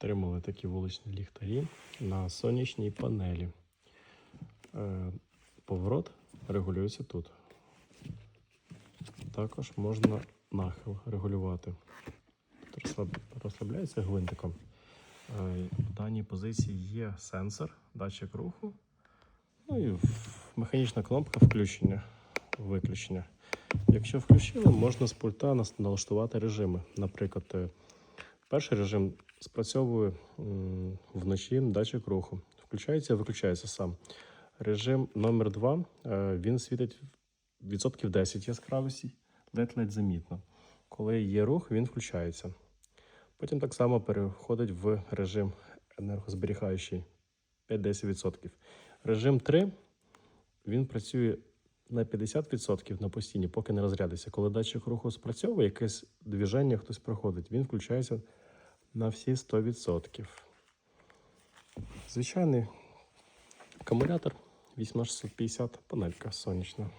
Отримали такі вуличні ліхтарі на сонячній панелі. Е, Поворот регулюється тут. Також можна нахил регулювати. Розслабляється гвинтиком. Е, В даній позиції є сенсор, датчик руху. Ну і механічна кнопка включення, виключення. Якщо включили, можна з пульта налаштувати режими. Наприклад, е, перший режим спрацьовує вночі датчик руху. Включається виключається сам. Режим номер 2 він світить відсотків 10 яскравості, ледь-ледь замітно. Коли є рух, він включається. Потім так само переходить в режим енергозберігаючий 5-10%. Режим 3 він працює на 50% на постійні, поки не розрядиться. Коли датчик руху спрацьовує, якесь движення хтось проходить, він включається на всі 100%. Звичайний акумулятор 8650, панелька сонячна.